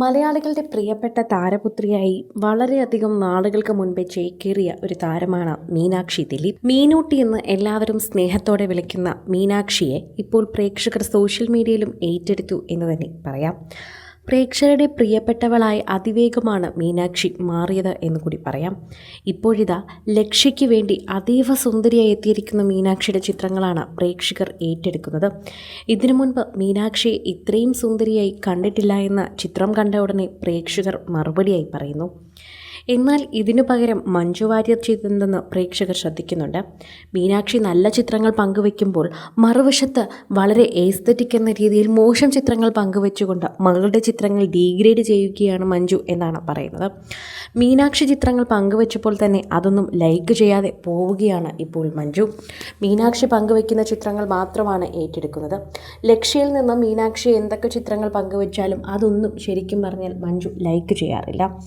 മലയാളികളുടെ പ്രിയപ്പെട്ട താരപുത്രിയായി വളരെയധികം നാളുകൾക്ക് മുൻപേ ചേക്കേറിയ ഒരു താരമാണ് മീനാക്ഷി ദിലീപ്. മീനൂട്ടി എന്ന് എല്ലാവരും സ്നേഹത്തോടെ വിളിക്കുന്ന മീനാക്ഷിയെ ഇപ്പോൾ പ്രേക്ഷകർ സോഷ്യൽ മീഡിയയിലും ഏറ്റെടുത്തു എന്ന് തന്നെ പറയാം. പ്രേക്ഷകരുടെ പ്രിയപ്പെട്ടവളായി അതിവേഗമാണ് മീനാക്ഷി മാറിയത് എന്ന് കൂടി പറയാം. ഇപ്പോഴിതാ ലക്ഷ്യയ്ക്ക് വേണ്ടി അതീവ സുന്ദരിയായി എത്തിയിരിക്കുന്ന മീനാക്ഷിയുടെ ചിത്രങ്ങളാണ് പ്രേക്ഷകർ ഏറ്റെടുക്കുന്നത്. ഇതിനു മുൻപ് മീനാക്ഷിയെ ഇത്രയും സുന്ദരിയായി കണ്ടിട്ടില്ല എന്ന ചിത്രം കണ്ട ഉടനെ പ്രേക്ഷകർ മറുപടിയായി പറയുന്നു. എന്നാൽ ഇതിനു പകരം മഞ്ജു വാര്യർ ചെയ്തതെന്ന് പ്രേക്ഷകർ ശ്രദ്ധിക്കുന്നുണ്ട്. മീനാക്ഷി നല്ല ചിത്രങ്ങൾ പങ്കുവെക്കുമ്പോൾ മറുവശത്ത് വളരെ ഏസ്തറ്റിക് എന്ന രീതിയിൽ മോശം ചിത്രങ്ങൾ പങ്കുവെച്ചുകൊണ്ട് മകളുടെ ചിത്രങ്ങൾ ഡീഗ്രേഡ് ചെയ്യുകയാണ് മഞ്ജു എന്നാണ് പറയുന്നത്. മീനാക്ഷി ചിത്രങ്ങൾ പങ്കുവെച്ചപ്പോൾ തന്നെ അതൊന്നും ലൈക്ക് ചെയ്യാതെ പോവുകയാണ് ഇപ്പോൾ മഞ്ജു. മീനാക്ഷി പങ്കുവെക്കുന്ന ചിത്രങ്ങൾ മാത്രമാണ് ഏറ്റെടുക്കുന്നത്. ലക്ഷ്യയിൽ നിന്ന് മീനാക്ഷി എന്തൊക്കെ ചിത്രങ്ങൾ പങ്കുവെച്ചാലും അതൊന്നും ശരിക്കും പറഞ്ഞാൽ മഞ്ജു ലൈക്ക് ചെയ്യാറില്ല.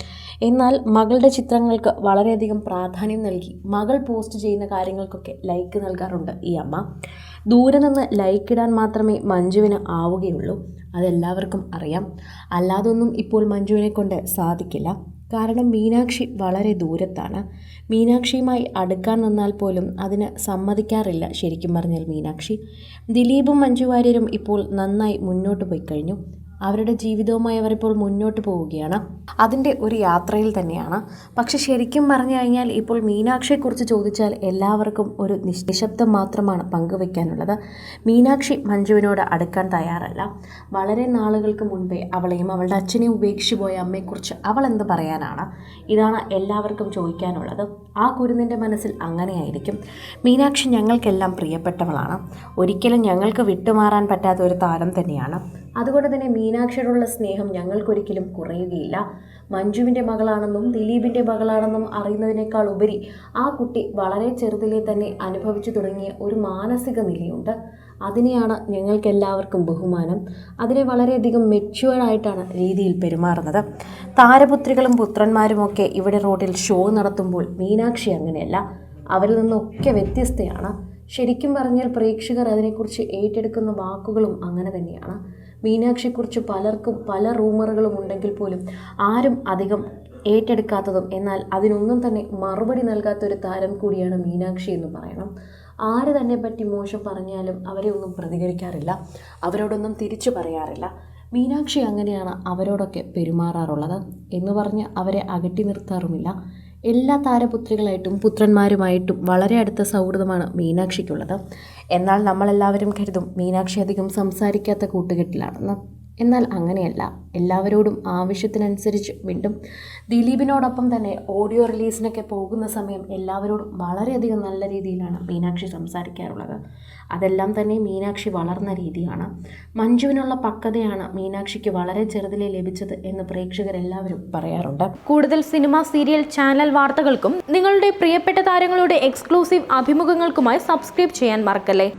എന്നാൽ മകളുടെ ചിത്രങ്ങൾക്ക് വളരെയധികം പ്രാധാന്യം നൽകി. മകൾ പോസ്റ്റ് ചെയ്യുന്ന കാര്യങ്ങൾക്കൊക്കെ ലൈക്ക് നൽകാറുണ്ട് ഈ അമ്മ. ദൂരെ നിന്ന് ലൈക്ക് ഇടാൻ മാത്രമേ മഞ്ജുവിന് ആവുകയുള്ളൂ. അതെല്ലാവർക്കും അറിയാം. അല്ലാതൊന്നും ഇപ്പോൾ മഞ്ജുവിനെ കൊണ്ട് സാധിക്കില്ല. കാരണം മീനാക്ഷി വളരെ ദൂരത്താണ്. മീനാക്ഷിയുമായി അടുക്കാൻ നിന്നാൽ പോലും അതിന് സമ്മതിക്കാറില്ല ശരിക്കും പറഞ്ഞാൽ മീനാക്ഷി. ദിലീപും മഞ്ജു വാര്യരും ഇപ്പോൾ നന്നായി മുന്നോട്ട് പോയി കഴിഞ്ഞു. അവരുടെ ജീവിതവുമായി അവർ ഇപ്പോൾ മുന്നോട്ട് പോവുകയാണ്. അതിന്റെ ഒരു യാത്രയിൽ തന്നെയാണ്. പക്ഷെ ശരിക്കും പറഞ്ഞു കഴിഞ്ഞാൽ ഇപ്പോൾ മീനാക്ഷിയെക്കുറിച്ച് ചോദിച്ചാൽ എല്ലാവർക്കും ഒരു നിശ്- നിശബ്ദം മാത്രമാണ് പങ്കുവെക്കാനുള്ളത്. മീനാക്ഷി മഞ്ജുവിനോട് അടുക്കാൻ തയ്യാറല്ല. വളരെ നാളുകൾക്ക് മുൻപേ അവളെയും അവളുടെ അച്ഛനെയും ഉപേക്ഷിച്ചു പോയ അമ്മയെക്കുറിച്ച് അവൾ എന്ത് പറയാനാണ്? ഇതാണ് എല്ലാവർക്കും ചോദിക്കാനുള്ളത്. ആ കുരുന്നിന്റെ മനസ്സിൽ അങ്ങനെയായിരിക്കും. മീനാക്ഷി ഞങ്ങൾക്കെല്ലാം പ്രിയപ്പെട്ടവളാണ്. ഒരിക്കലും ഞങ്ങൾക്ക് വിട്ടുമാറാൻ പറ്റാത്ത ഒരു താരം തന്നെയാണ്. അതുകൊണ്ട് തന്നെ മീനാക്ഷിയോടുള്ള സ്നേഹം ഞങ്ങൾക്കൊരിക്കലും കുറയുകയില്ല. മഞ്ജുവിന്റെ മകളാണെന്നും ദിലീപിന്റെ മകളാണെന്നും അറിയുന്നതിനേക്കാൾ ഉപരി ആ കുട്ടി വളരെ ചെറുതിലെ തന്നെ അനുഭവിച്ചു തുടങ്ങിയ ഒരു മാനസിക നിലയുണ്ട്. അതിനെയാണ് ഞങ്ങൾക്കെല്ലാവർക്കും ബഹുമാനം. അതിനെ വളരെയധികം മെച്യൂർഡായിട്ടാണ് രീതിയിൽ പെരുമാറുന്നത്. താരപുത്രികളും പുത്രന്മാരുമൊക്കെ ഇവിടെ റോഡിൽ ഷോ നടത്തുമ്പോൾ മീനാക്ഷി അങ്ങനെയല്ല. അവരിൽ നിന്നൊക്കെ വ്യത്യസ്തയാണ്. ശരിക്കും പറഞ്ഞാൽ പ്രേക്ഷകർ അതിനെക്കുറിച്ച് ഏറ്റെടുക്കുന്ന വാക്കുകളും അങ്ങനെ തന്നെയാണ്. മീനാക്ഷിയെക്കുറിച്ച് പലർക്കും പല റൂമറുകളും ഉണ്ടെങ്കിൽ പോലും ആരും അധികം ഏറ്റെടുക്കാത്തതും എന്നാൽ അതിനൊന്നും തന്നെ മറുപടി നൽകാത്ത ഒരു താരം കൂടിയാണ് മീനാക്ഷി എന്ന് പറയണം. ആര് തന്നെ പറ്റി മോശം പറഞ്ഞാലും അവരെ ഒന്നും പ്രതികരിക്കാറില്ല അവരോടൊന്നും തിരിച്ചു പറയാറില്ല. മീനാക്ഷി അങ്ങനെയാണ് അവരോടൊക്കെ പെരുമാറാറുള്ളത് എന്ന് പറഞ്ഞ് അവരെ അകറ്റി നിർത്താറുമില്ല. എല്ലാ താരപുത്രികളായിട്ടും പുത്രന്മാരുമായിട്ടും വളരെ അടുത്ത സൗഹൃദമാണ് മീനാക്ഷിക്കുള്ളത്. എന്നാൽ നമ്മളെല്ലാവരും കരുതും മീനാക്ഷി അധികം സംസാരിക്കാത്ത കൂട്ടുകെട്ടിലാണെന്ന്. എന്നാൽ അങ്ങനെയല്ല. എല്ലാവരോടും ആവശ്യത്തിനനുസരിച്ച് വീണ്ടും ദിലീപിനോടൊപ്പം തന്നെ ഓഡിയോ റിലീസിനൊക്കെ പോകുന്ന സമയം എല്ലാവരോടും വളരെയധികം നല്ല രീതിയിലാണ് മീനാക്ഷി സംസാരിക്കാറുള്ളത്. അതെല്ലാം തന്നെ മീനാക്ഷി വളർന്ന രീതിയാണ്. മഞ്ജുവിനുള്ള പക്വതയാണ് മീനാക്ഷിക്ക് വളരെ ചെറുതിലെ ലഭിച്ചത് എന്ന് പ്രേക്ഷകരെല്ലാവരും പറയാറുണ്ട്. കൂടുതൽ സിനിമ സീരിയൽ ചാനൽ വാർത്തകൾക്കും നിങ്ങളുടെ പ്രിയപ്പെട്ട താരങ്ങളുടെ എക്സ്ക്ലൂസീവ് അഭിമുഖങ്ങൾക്കുമായി സബ്സ്ക്രൈബ് ചെയ്യാൻ മറക്കല്ലേ?